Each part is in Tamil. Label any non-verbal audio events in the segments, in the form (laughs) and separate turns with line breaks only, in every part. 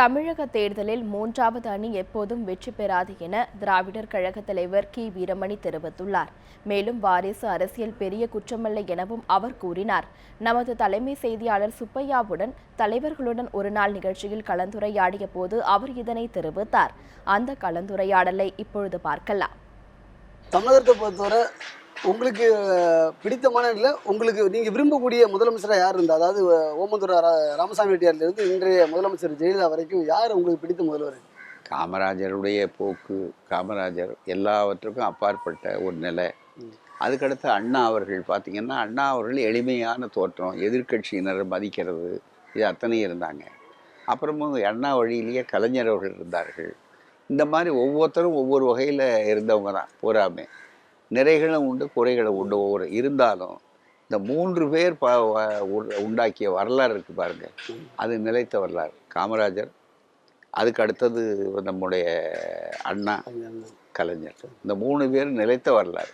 தமிழக தேர்தலில் மூன்றாவது அணி எப்போதும் வெற்றி பெறாது என திராவிடர் கழக தலைவர் கி. வீரமணி தெரிவித்துள்ளார். மேலும் வாரிசு அரசியல் பெரிய குற்றமல்ல எனவும் அவர் கூறினார். நமது தலைமை செய்தியாளர் சுப்பையாவுடன் தலைவர்களுடன் ஒரு நாள் நிகழ்ச்சியில் கலந்துரையாடிய போது அவர் இதனை தெரிவித்தார். அந்த கலந்துரையாடலை இப்பொழுது பார்க்கலாம்.
தமிழகத்தை பொறுத்தவரை உங்களுக்கு பிடித்தமான இல்லை உங்களுக்கு நீங்கள் விரும்பக்கூடிய முதலமைச்சராக யார் இருந்தா? அதாவது ஓமந்தூர் ராமசாமி ரெட்டியார்லேருந்து இன்றைய முதலமைச்சர் ஜெயலலிதா வரைக்கும் யார் உங்களுக்கு பிடித்த முதல்வர்?
காமராஜருடைய போக்கு காமராஜர் எல்லாவற்றுக்கும் அப்பாற்பட்ட ஒரு நிலை. அதுக்கடுத்து அண்ணா அவர்கள் பார்த்தீங்கன்னா அண்ணா அவர்கள் எளிமையான தோற்றம் எதிர்க்கட்சியினர் மதிக்கிறது இது அத்தனை இருந்தாங்க. அப்புறமும் அண்ணா வழியிலேயே கலைஞர் அவர்கள் இருந்தார்கள். இந்த மாதிரி ஒவ்வொருத்தரும் ஒவ்வொரு வகையில் இருந்தவங்க தான் பூராமே நிறைகளும் உண்டு குறைகளும் உண்டு. ஒவ்வொரு இருந்தாலும் இந்த மூன்று பேர் ப உண்டாக்கிய வரலாறு இருக்குது பாருங்க. அது நிலைத்த வரலாறு. காமராஜர் அதுக்கு அடுத்தது நம்முடைய அண்ணா கலைஞர். இந்த மூணு பேர் நிலைத்த வரலாறு.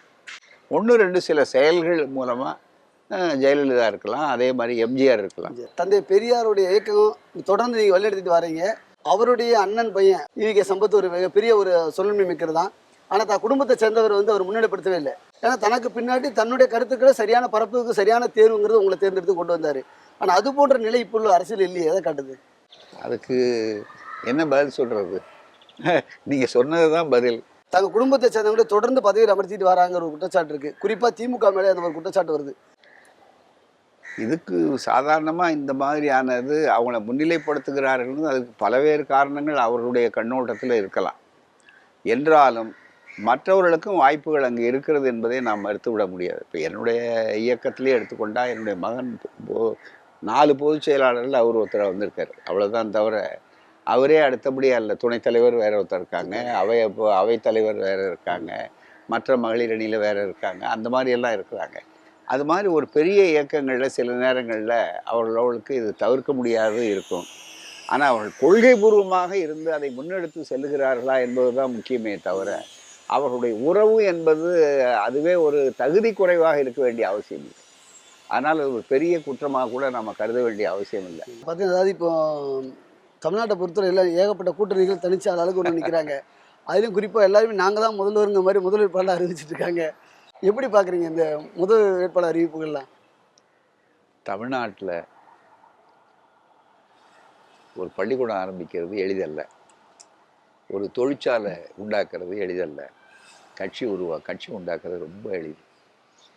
ஒன்று ரெண்டு சில செயல்கள் மூலமாக ஜெயலலிதா இருக்கலாம். அதே மாதிரி எம்ஜிஆர் இருக்கலாம்.
தந்தை பெரியாருடைய இயக்கம் தொடர்ந்து நீங்கள் வழிநடத்திட்டு வரீங்க. அவருடைய அண்ணன் பையன் ஈவிகே சம்பத் ஒரு மிகப்பெரிய ஒரு சொல்லுமை மிக்கிறது தான். ஆனால் தான் குடும்பத்தை சேர்ந்தவர் வந்து அவர் முன்னிலைப்படுத்தவே இல்லை. ஏன்னா தனக்கு பின்னாடி தன்னுடைய கருத்துக்களை சரியான பரப்புக்கு சரியான தேர்வுங்கிறது உங்களை தேர்ந்தெடுத்து கொண்டு வந்தார். ஆனால் அது போன்ற நிலை இப்போ உள்ள அரசியல் இல்லையே எதை காட்டுது?
அதுக்கு என்ன பதில் சொல்கிறது (laughs) நீங்கள் சொன்னது தான் பதில்.
தங்கள் குடும்பத்தை சேர்ந்தவங்க தொடர்ந்து பதவியில் அமர்த்திட்டு வராங்கிற ஒரு குற்றச்சாட்டு இருக்கு. குறிப்பாக திமுக மேலே அந்த ஒரு குற்றச்சாட்டு வருது.
இதுக்கு சாதாரணமாக இந்த மாதிரியானது அவங்கள முன்னிலைப்படுத்துகிறார்கள். அதுக்கு பலவேறு காரணங்கள் அவர்களுடைய கண்ணோட்டத்தில் இருக்கலாம். என்றாலும் மற்றவர்களுக்கும் வாய்ப்புகள் அங்கே இருக்கிறது என்பதை நாம் மறுத்து விட முடியாது. இப்போ என்னுடைய இயக்கத்திலே எடுத்துக்கொண்டால் என்னுடைய மகன் போ நாலு பொதுச் செயலாளர்கள் அவர் ஒருத்தர் வந்திருக்கார். அவ்வளோதான் தவிர அவரே அடுத்தபடியாக இல்லை. துணைத் தலைவர் வேற ஒருத்தர் இருக்காங்க. அவை அவைத்தலைவர் வேறு இருக்காங்க. மற்ற மகளிர் அணியில் வேறு இருக்காங்க. அந்த மாதிரி எல்லாம் இருக்கிறாங்க. அது மாதிரி ஒரு பெரிய இயக்கங்களில் சில நேரங்களில் அவர்களுக்கு இது தவிர்க்க முடியாது இருக்கும். ஆனால் அவர்கள் கொள்கை பூர்வமாக இருந்து அதை முன்னெடுத்து செல்லுகிறார்களா என்பது தான் முக்கியமே தவிர அவர்களுடைய உறவு என்பது அதுவே ஒரு தகுதி குறைவாக இருக்க வேண்டிய அவசியம் இல்லை. அது ஒரு பெரிய குற்றமாக கூட நம்ம கருத வேண்டிய அவசியம் இல்லை.
பார்த்தீங்கன்னா அதாவது இப்போ தமிழ்நாட்டை பொறுத்தவரை எல்லாம் ஏகப்பட்ட கூட்டணிகள் தனிச்சு அளவுக்கு ஒன்று நிற்கிறாங்க அதுலேயும் குறிப்பாக எல்லாருமே நாங்கள் தான் முதல்வருங்க மாதிரி முதல் வேட்பாளர் அறிவிச்சிட்டு இருக்காங்க. எப்படி பார்க்குறீங்க இந்த முதல் வேட்பாளர் அறிவிப்புகள்லாம்?
தமிழ்நாட்டில் ஒரு பள்ளிக்கூடம் ஆரம்பிக்கிறது எளிதல்ல. ஒரு தொழிற்சாலை உண்டாக்குறது எளிதல்ல. கட்சி உருவா கட்சி உண்டாக்குறது ரொம்ப எளிது.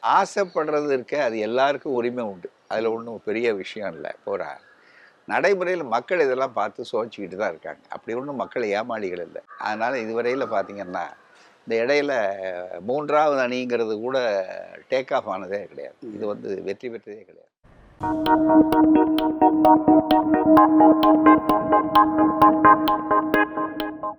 ஆசைப்படுறது இருக்க அது எல்லாருக்கும் உரிமை உண்டு. அதில் ஒன்றும் பெரிய விஷயம் இல்லை. போகிறா நடைமுறையில் மக்கள் இதெல்லாம் பார்த்து சோச்சிக்கிட்டு தான் இருக்காங்க. அப்படி ஒன்றும் மக்கள் ஏமாளிகள் இல்லை. அதனால் இதுவரையில் பார்த்தீங்கன்னா இந்த இடையில மூன்றாவது அணிங்கிறது கூட டேக் ஆஃப் ஆனதே கிடையாது. இது வந்து வெற்றி பெற்றதே கிடையாது.